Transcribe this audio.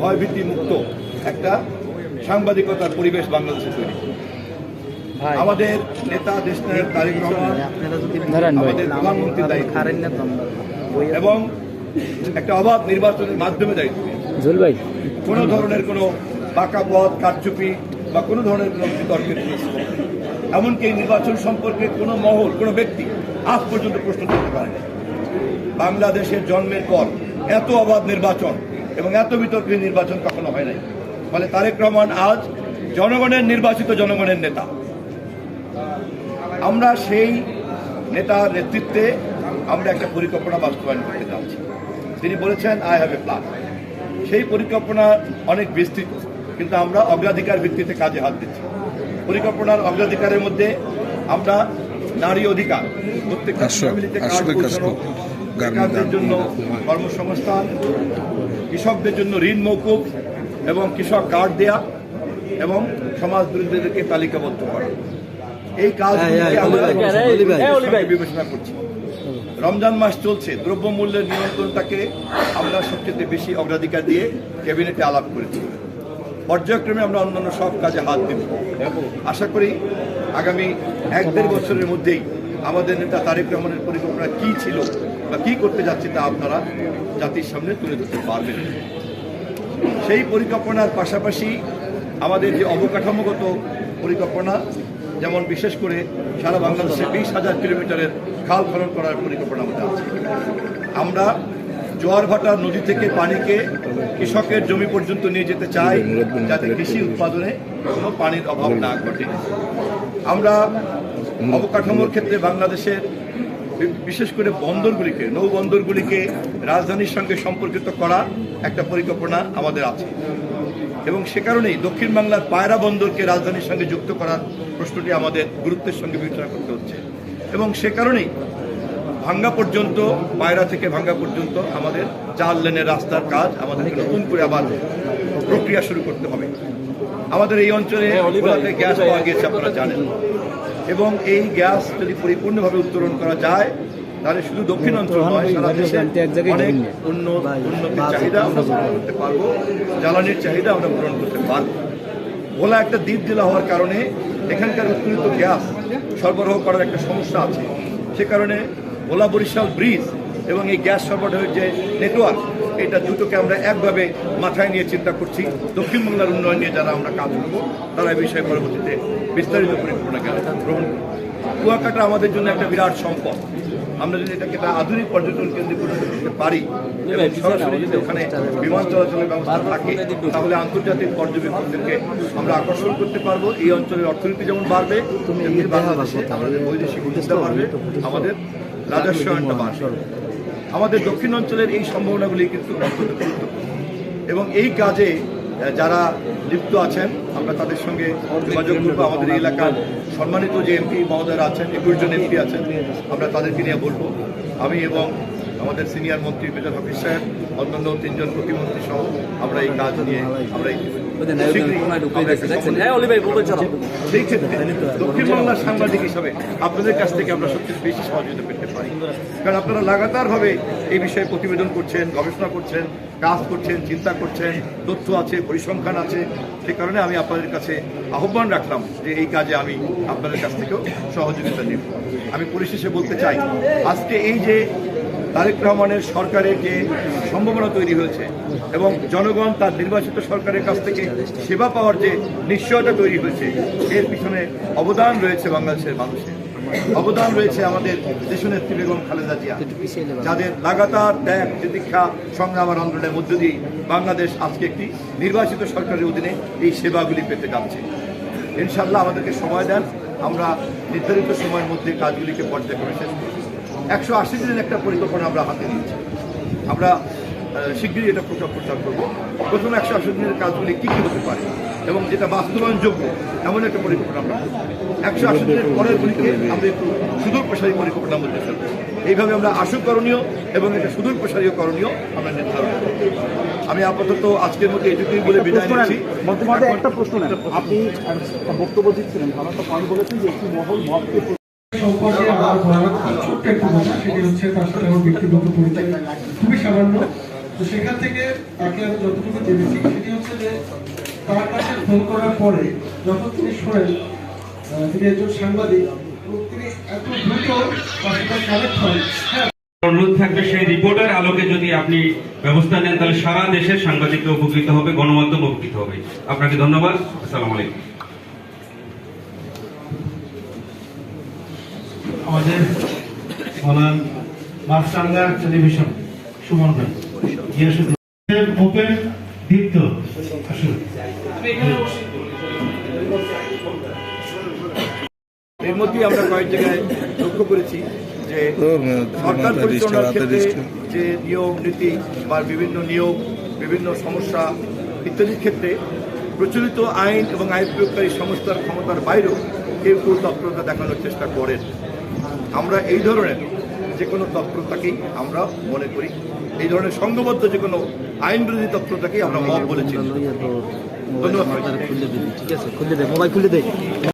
ভয়ভীতি মুক্ত একটা সাংবাদিকতার পরিবেশ বাংলাদেশে তৈরি। আমাদের নেতা দেশ নায়ক তারেক রহমান। আমাদের প্রধানমন্ত্রীর দায়িত্ব। এবং একটা অবাধ নির্বাচনের মাধ্যমে দায়িত্ব। কোনো ধরনের কোনো বাঁকা পথ কারচুপি বা কোনো ধরনের কোনো বিতর্কের। এমনকি এই নির্বাচন সম্পর্কে কোনো মহল কোনো ব্যক্তি আজ পর্যন্ত প্রশ্ন তুলতে পারেনি। বাংলাদেশের জন্মের পর এত অবাধ নির্বাচন এবং এত বিতর্কের নির্বাচন কখনো হয় নাই। ফলে তারেক রহমান আজ জনগণের নির্বাচিত জনগণের নেতা। আমরা সেই নেতার নেতৃত্বে আমরা একটা পরিকল্পনা বাস্তবায়ন করতে চাচ্ছি তিনি বলেছেন আই হ্যাভ এ প্ল্যান সেই পরিকল্পনা অনেক বিস্তৃত কিন্তু আমরা অগ্রাধিকার ভিত্তিতে কাজে হাত দিচ্ছি। পরিকল্পনার অগ্রাধিকারের মধ্যে আমরা নারী অধিকার প্রত্যেকটা বেকারদের জন্য কর্মসংস্থান কৃষকদের জন্য ঋণ মৌকুব এবং কৃষক কার্ড দেয়া এবং সমাজ বিরোধীদেরকে তালিকাবদ্ধ করা। এই কাজ আমরা বিবেচনা করছি। রমজান মাস চলছে দ্রব্যমূল্যের নিয়ন্ত্রণটাকে আমরা সবচেয়ে বেশি অগ্রাধিকার দিয়ে ক্যাবিনেটে আলাপ করেছি পর্যায়ক্রমে আমরা অন্যান্য সব কাজে হাত দেব। আশা করি আগামী এক দেড় বছরের মধ্যেই আমাদের নেতা তারেক রহমানের পরিকল্পনা কি ছিল বা কি করতে যাচ্ছে তা আপনারা জাতির সামনে তুলে ধরতে পারবেন। সেই পরিকল্পনার পাশাপাশি আমাদের যে অবকাঠামোগত পরিকল্পনা, যেমন বিশেষ করে সারা বাংলাদেশে বিশ হাজার কিলোমিটারের খাল খনন করার পরিকল্পনা আমাদের আছে। আমরা জোয়ার ভাটা নদী থেকে পানিকে কৃষকের জমি পর্যন্ত নিয়ে যেতে চাই, যাতে কৃষি উৎপাদনে কোনো পানির অভাব না ঘটে। আমরা অবকাঠামোর ক্ষেত্রে বাংলাদেশের বিশেষ করে বন্দরগুলিকে নৌ বন্দরগুলিকে রাজধানীর সঙ্গে সম্পর্কিত করা একটা পরিকল্পনা আমাদের আছে। এবং সে কারণেই দক্ষিণ বাংলার পায়রা বন্দরকে রাজধানীর সঙ্গে যুক্ত করার প্রশ্নটি আমাদের গুরুত্বের সঙ্গে বিবেচনা করতে হচ্ছে। এবং সে কারণেই ভাঙ্গা পর্যন্ত পায়রা থেকে ভাঙ্গা পর্যন্ত আমাদের চার লেনের রাস্তার কাজ আমাদেরকে নতুন করে আবার প্রক্রিয়া শুরু করতে হবে। আমাদের এই অঞ্চলে ভোলাতে গ্যাস পাওয়া গিয়েছে আপনারা জানেন। এবং এই গ্যাস যদি পরিপূর্ণভাবে উত্তোলন করা যায় তাহলে শুধু দক্ষিণ অঞ্চল নয় সারা দেশে অনেক অন্য উন্নতির চাহিদা আমরা পূরণ করতে পারব জ্বালানির চাহিদা আমরা পূরণ করতে পারব। ভোলা একটা দ্বীপ জেলা হওয়ার কারণে এখানকার উত্তোলিত গ্যাস সরবরাহ করার একটা সমস্যা আছে। সে কারণে ভোলা বরিশাল ব্রিজ এবং এই গ্যাস সরবরাহের যে নেটওয়ার্ক এটা দুটোকে আমরা একভাবে মাথায় নিয়ে চিন্তা করছি। দক্ষিণ বাংলার উন্নয়ন নিয়ে যারা আমরা কাজ করব, তারা এই বিষয়ে পরবর্তীতে বিস্তারিত পরিকল্পনা গ্রহণ কুয়াকাটা আমাদের জন্য একটা বিরাট সম্পদ। আমরা যদি এটাকে একটা আধুনিক পর্যটন কেন্দ্রে পরিণত করতে পারি এবং সরাসরি যদি ওখানে বিমান চলাচলের ব্যবস্থা থাকে, তাহলে আন্তর্জাতিক পর্যবেক্ষকদেরকে আমরা আকর্ষণ করতে পারব। এই অঞ্চলের অর্থনীতি যেমন বাড়বে, তেমনি বাংলাদেশে আমাদের বৈদেশিক মুদ্রা বাড়বে, আমাদের রাজস্বায়নটা বাড়বে। আমাদের দক্ষিণ অঞ্চলের এই সম্ভাবনাগুলি কিন্তু অত্যন্ত গুরুত্বপূর্ণ। এবং এই কাজে যারা লিপ্ত আছেন, আমরা তাদের সঙ্গে যোগাযোগ করব। আমাদের এলাকার সম্মানিত যে এমপি মহোদয়রা আছেন একুশ জন এমপি আছেন, আমরা তাদেরকে নিয়ে বলব। আমি এবং আমাদের সিনিয়র মন্ত্রী মেজর হাফিজ সাহেব, অন্যান্য তিনজন প্রতিমন্ত্রী সহ আমরা এই কাজ নিয়ে আমরা এই শীঘ্রই আমরা একটা সমন্বয় সেই ক্ষেত্রে দক্ষিণ বাংলার সাংবাদিক হিসাবে আপনাদের কাছ থেকে আমরা সবচেয়ে বেশি সহযোগিতা পেতে পারি। কারণ আপনারা লাগাতারভাবে এই বিষয়ে প্রতিবেদন করছেন গবেষণা করছেন কাজ করছেন চিন্তা করছেন তথ্য আছে পরিসংখ্যান আছে। সে কারণে আমি আপনাদের কাছে আহ্বান রাখলাম যে এই কাজে আমি আপনাদের কাছ থেকেও সহযোগিতা নেব। আমি পরিশেষে বলতে চাই আজকে এই যে তারেক রহমানের সরকারের যে সম্ভাবনা তৈরি হয়েছে এবং জনগণ তার নির্বাচিত সরকারের কাছ থেকে সেবা পাওয়ার যে নিশ্চয়তা তৈরি হয়েছে, এর পিছনে অবদান রয়েছে বাংলাদেশের মানুষের। অবদান রয়েছে আমাদের দেশনেত্রী বেগম খালেদা জিয়া, যাদের লাগাতার ত্যাগ প্রতীক্ষা সংগ্রাম আর আন্দোলনের মধ্য দিয়ে বাংলাদেশ আজকে একটি নির্বাচিত সরকারের অধীনে এই সেবাগুলি পেতে যাচ্ছে। ইনশাল্লাহ আমাদেরকে সময় দেন, আমরা নির্ধারিত সময়ের মধ্যে কাজগুলিকে পর্যায়ক্রমে শেষ করব। একশো আশি দিনের একটা পরিকল্পনা আমরা হাতে নিয়েছি। আমরা শিগগিরই এটা প্রচার প্রচার করব। প্রথম একশো আশি দিনের কাজগুলি কী কী হতে পারে এবং যেটা বাস্তবায়নযোগ্য এমন একটা পরিকল্পনা আমরা একশো আশি দিনের পরের গুলিকে আমরা একটু সুদূর প্রসারী পরিকল্পনার মধ্যে ফেলব এইভাবে আমরা আশু করণীয় এবং এটা সুদূর প্রসারীয় করণীয় আমরা নির্ধারণ করব। আমি আপাতত আজকের মধ্যে এটুকুই বলে বিদায় নিচ্ছি। একটা প্রশ্ন আপনি বক্তব্য দিচ্ছিলেন একটা পয়েন্ট বলেছেন যে একটি মহল মতকে সম্পর্কে আমার ছোট্ট একটু কথা সেটি হচ্ছে তার সাথে আমার ব্যক্তিগত পরিচয়। খুবই সামান্য। তো সেখান থেকে তাকে আমি যতটুকু জেনেছি সেটি হচ্ছে যে তার কাছে ফোন করার পরে যখন তিনি শোনেন তিনি একজন সাংবাদিক তিনি এত দ্রুত কানেক্ট হন হ্যাঁ। অনুরোধ থাকবে সেই রিপোর্টের আলোকে যদি আপনি ব্যবস্থা নেন তাহলে সারা দেশের সাংবাদিকরা উপকৃত হবে গণমাধ্যম উপকৃত হবে। আপনাকে ধন্যবাদ। আসসালামু আলাইকুম। আমাদের বলান মাছরাঙ্গা টেলিভিশন সুমন ভাই। ওপেন দীপ্ত আসুন এর মধ্যেই আমরা কয়েক জায়গায় লক্ষ্য করেছি যে সরকার পরিচালনার ক্ষেত্রে যে নিয়ম নীতি বা বিভিন্ন নিয়োগ বিভিন্ন সমস্যা ইত্যাদির ক্ষেত্রে প্রচলিত আইন এবং আইন প্রয়োগকারী সংস্থার ক্ষমতার বাইরেও কেউ কেউ তৎপরতা দেখানোর চেষ্টা করেন। আমরা এই ধরনের যে কোনো তৎপরতাকেই আমরা মনে করি এই ধরনের সংঘবদ্ধ যে কোনো আইন বিরোধী তৎপরতাকেই আমরা মত বলেছি। ধন্যবাদ খুলে দেবে ঠিক আছে? খুলে দে মোবাইল খুলে দে।